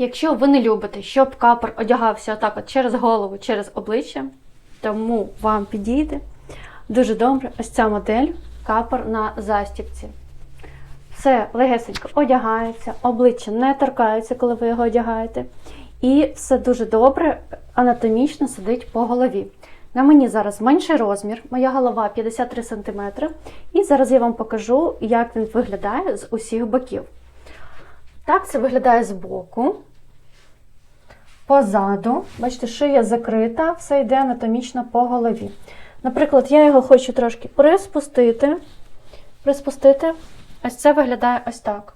Якщо ви не любите, щоб капор одягався отак от через голову, через обличчя, тому вам підійде дуже добре ось ця модель капор на застібці. Все легесенько одягається, обличчя не торкається, коли ви його одягаєте. І все дуже добре, анатомічно сидить по голові. На мені зараз менший розмір, моя голова 53 см. І зараз я вам покажу, як він виглядає з усіх боків. Так це виглядає з боку. Позаду, бачите, шия закрита, все йде анатомічно по голові. Наприклад, я його хочу трошки приспустити. Приспустити. Ось це виглядає ось так.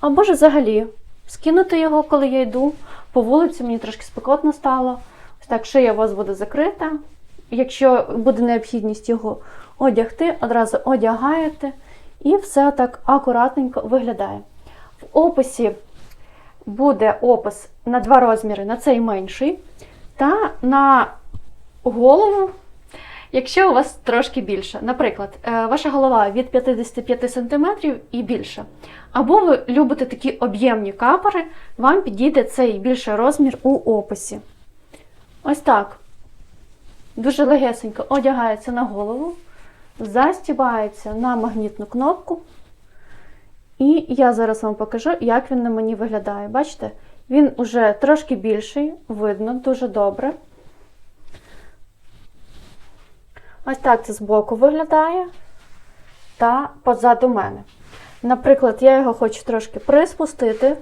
Або ж взагалі скинути його, коли я йду по вулиці, мені трошки спекотно стало. Ось так, шия у вас буде закрита. Якщо буде необхідність його одягти, одразу одягаєте, і все так акуратненько виглядає. В описі буде опис на два розміри, на цей менший, та на голову, якщо у вас трошки більше. Наприклад, е, ваша голова від 55 см і більше. Або ви любите такі об'ємні капори, вам підійде цей більший розмір у описі. Ось так. Дуже легесенько одягається на голову, застібається на магнітну кнопку. І я зараз вам покажу, як він на мені виглядає. Бачите? Він уже трошки більший, видно, дуже добре. Ось так це збоку виглядає та позаду мене. Наприклад, я його хочу трошки приспустити.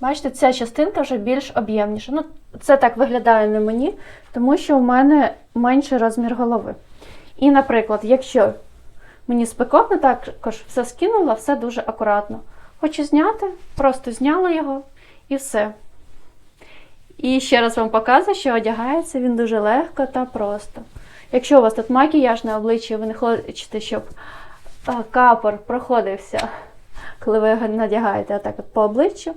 Бачите, ця частинка вже більш об'ємніша. Ну, це так виглядає на мені, тому що у мене менший розмір голови. І, наприклад, якщо мені спекотно, також все скинула, все дуже акуратно. Хочу зняти, просто зняла його і все. І ще раз вам показую, що одягається він дуже легко та просто. Якщо у вас тут макіяж на обличчі, ви не хочете, щоб капор проходився, коли ви його надягаєте отак от по обличчю,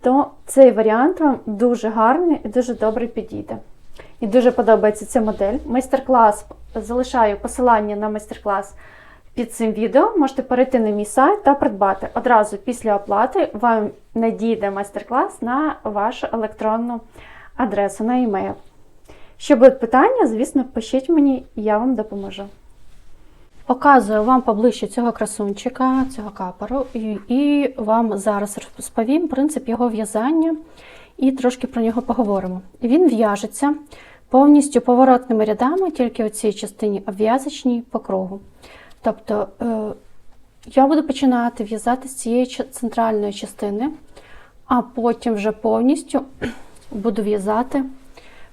то цей варіант вам дуже гарний і дуже добре підійде. І дуже подобається ця модель. Майстер-клас залишаю посилання на майстер-клас під цим відео. Можете перейти на мій сайт та придбати. Одразу після оплати вам надійде майстер-клас на вашу електронну адресу на e-mail. Якщо будуть питання, звісно, пишіть мені, я вам допоможу. Показую вам поближче цього красунчика, цього капору, і, і вам зараз розповім принцип його в'язання і трошки про нього поговоримо. Він в'яжеться повністю поворотними рядами, тільки у цій частині обв'язочній по кругу. Тобто е, я буду починати в'язати з цієї центральної частини, а потім вже повністю буду в'язати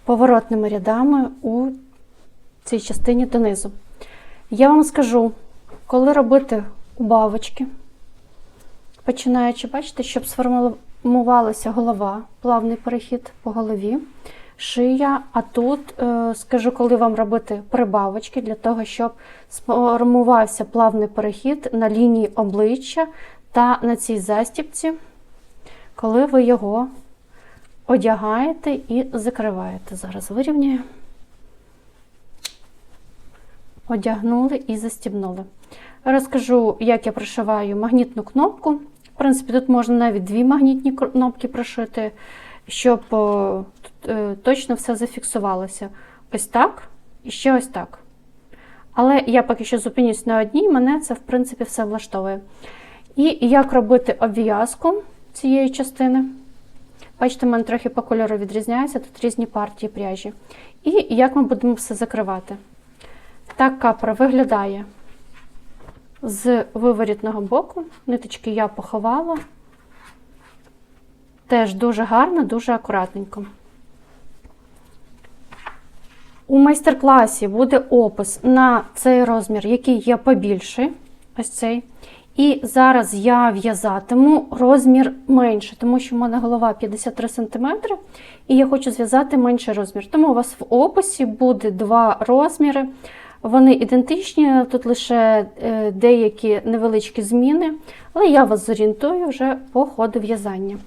поворотними рядами у цій частині донизу. Я вам скажу, коли робити убавочки, починаючи, бачите, щоб сформувалася голова, плавний перехід по голові, шия. А тут е, скажу, коли вам робити прибавочки, для того, щоб сформувався плавний перехід на лінії обличчя та на цій застіпці, коли ви його одягаєте і закриваєте. Зараз вирівняю. Одягнули і застібнули. Розкажу, як я прошиваю магнітну кнопку. В принципі, тут можна навіть дві магнітні кнопки прошити, щоб точно все зафіксувалося. Ось так і ще ось так. Але я поки що зупинюсь на одній, мене це, в принципі, все влаштовує. І як робити обв'язку цієї частини. Бачите, в мене трохи по кольору відрізняється, тут різні партії пряжі. І як ми будемо все закривати. Так капра виглядає з виворітного боку. Ниточки я поховала. Теж дуже гарно, дуже акуратненько. У майстер-класі буде опис на цей розмір, який є побільший. Ось цей. І зараз я в'язатиму розмір менше, тому що в мене голова 53 см, і я хочу зв'язати менший розмір. Тому у вас в описі буде два розміри. Вони ідентичні, тут лише е, деякі невеличкі зміни, але я вас зорієнтую вже по ходу в'язання.